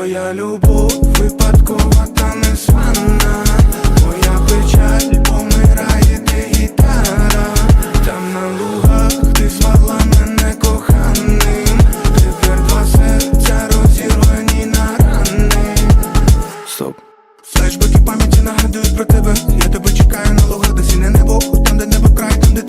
Твоя любов випадкова та незвана Моя печаль помирає, де гітара. Там на лугах ти звала мене коханим. Тепер два серця розірвані на рани. Стоп. Флешбеки пам'яті нагадують про тебе. Я тебе чекаю на лугах, де сіне небо Там, де небо край, там, де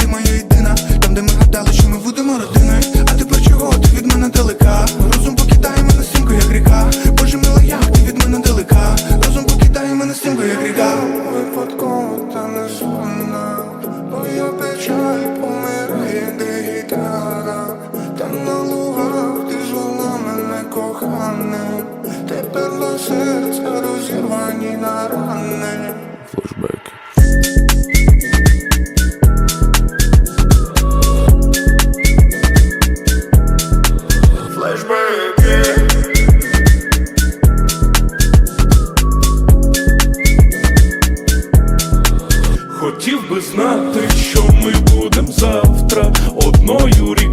на рани Флешбеки. Хотів би знати, що ми будем завтра Одною рікою,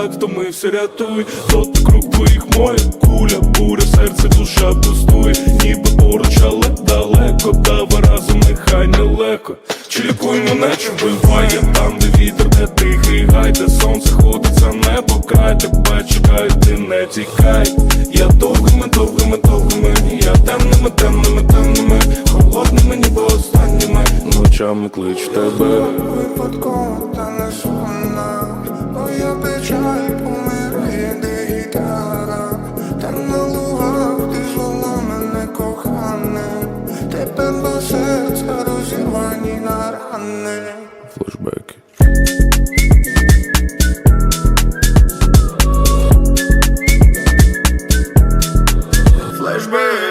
так втомився, рятуй, тот круг твоїх моя куля, буря, серце, душа пустує, ніби поруч, але далеко, давай разом нехай нелегко Чи лікуй мене, чи вбиває там, де вітер, де тихий гай, де сонце ходить за небо, край. Тебе чекаю, ти не тікай. Я довгими, довгими, довгими, я темними, темними, темними, холодними, ніби останніми. Ночами кличу тебе. Випадково та не незвана Моя печаль ani na ranny Flashback. Flashback.